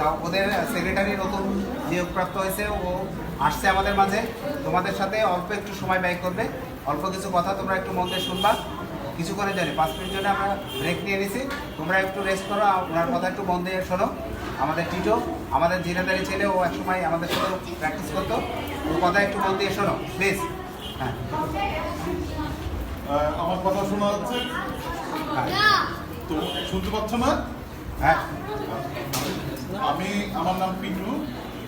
তা ওদের সেক্রেটারি নতুন নিয়োগপ্রাপ্ত হয়েছে ও আসছে আমাদের মাঝে। তোমাদের সাথে অল্প একটু সময় ব্যয় করবে। অল্প কিছু কথা তোমরা একটু মন দিয়ে শুনবা। কিছুক্ষণের জন্য পাঁচ মিনিট জন্য আমরা ব্রেক নিয়ে নিছি। তোমরা একটু রেস্ট করো ওনার কথা একটু মন দিয়ে শোনো। আমাদের টিটো আমাদের জিরাদারি ছেলে ও একসময় আমাদের সাথে প্র্যাকটিস করতো। ওর কথা একটু মন দিয়ে শোনো প্লিজ হ্যাঁ। আমার কথা শোনা যাচ্ছে? হ্যাঁ। তো শুনতে পাচ্ছ না? হ্যাঁ। আমি আমার নাম পিটু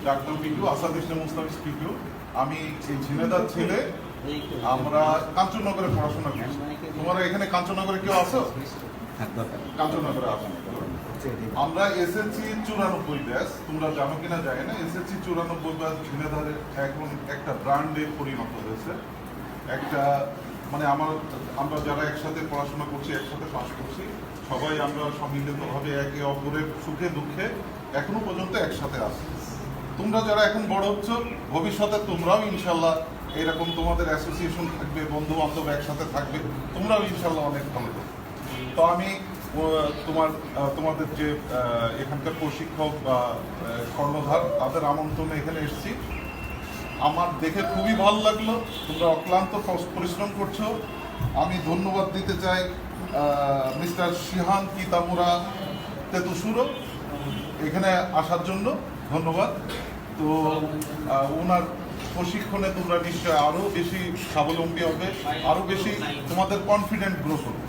ডাক্তার পিটু আসাদ ইসলাম মুস্তাফিজ পিটু আমি এই ঝিনেদার ছেলে আমরা কাঞ্চননগরে পড়াশোনা করছি তোমরা এখানে কাঞ্চননগরে কেউ আসো হ্যাঁ কাঞ্চননগরে আসো আমরা এসএসসি চুরানব্বই ব্যাস তোমরা জানো কিনা জানি না। এসএসসি চুরানব্বই ব্যাস ঝিনেদারের এখন একটা ব্র্যান্ডে পরিণত হয়েছে। একটা মানে আমার আমরা যারা একসাথে পড়াশোনা করছি একসাথে পাস করছি সবাই আমরা সম্মিলিতভাবে একে অপরের সুখে, দুঃখে এখনও পর্যন্ত একসাথে আছি। তোমরা যারা এখন বড় হচ্ছ, ভবিষ্যতে তোমরাও ইনশাল্লাহ এরকম তোমাদের অ্যাসোসিয়েশন থাকবে বন্ধু বান্ধব একসাথে থাকবে, তোমরাও ইনশাল্লাহ অনেক ভালো তো আমি তোমার তোমাদের যে এখানকার প্রশিক্ষক বা কর্ণধার, তাদের আমন্ত্রণে এখানে এসেছি। আমার দেখে খুবই ভালো লাগল। তোমরা অক্লান্ত পরিশ্রম করছ। আমি ধন্যবাদ দিতে চাই মিস্টার শিহান কিতামুরা তেতুসুরো এখানে আসার জন্য, ধন্যবাদ। তো ওনার প্রশিক্ষণে তোমরা নিশ্চয় আরও বেশি স্বাবলম্বী হবে আরও বেশি তোমাদের কনফিডেন্ট গ্রো করবে।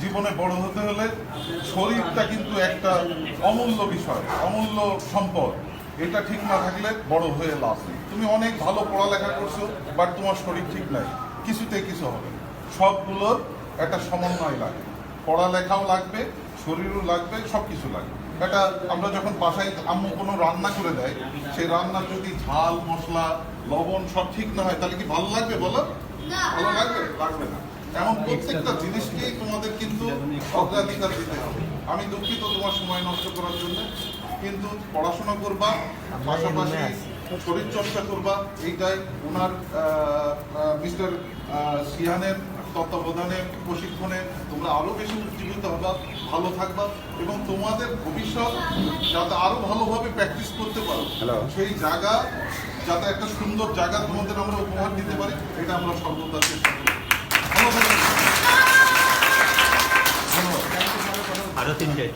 জীবনে বড় হতে হলে শরীরটা কিন্তু একটা অমূল্য বিষয়, অমূল্য সম্পদ। এটা ঠিক না থাকলে বড় হয়ে লাভ নেই। তুমি অনেক ভালো পড়ালেখা করছ বাট তোমার শরীর ঠিক নাই। কিছুতে কিছু হবে। সবগুলোর একটা সমন্বয় লাগে। পড়ালেখাও লাগবে শরীরও লাগবে সব কিছু লাগবে। এটা আমরা যখন বাসায় আম্মু কোনো রান্না করে দেয় সেই রান্নার যদি ঝাল মশলা লবণ সব ঠিক না হয় তাহলে কি ভালো লাগবে বলো? ভালো লাগবে? লাগবে না। এমন প্রত্যেকটা জিনিসকেই তোমাদের কিন্তু অগ্রাধিকার দিতে হবে। আমি দুঃখিত তোমার সময় নষ্ট করার জন্য কিন্তু পড়াশোনা করবা পাশাপাশি শরীর চর্চা করবা এইটাই ওনার মিস্টার সিয়ানের তত্ত্বাবধানে প্রশিক্ষণে তোমরা আরও বেশি উজ্জীবিত হবা ভালো থাকবা এবং তোমাদের ভবিষ্যৎ যাতে আরও ভালোভাবে প্র্যাকটিস করতে পারো. সেই জায়গা যাতে একটা সুন্দর জায়গা তোমাদের আমরা উপহার দিতে পারি এটা আমরা সর্বদা চেষ্টা করি। ধন্যবাদ আরও তিনটে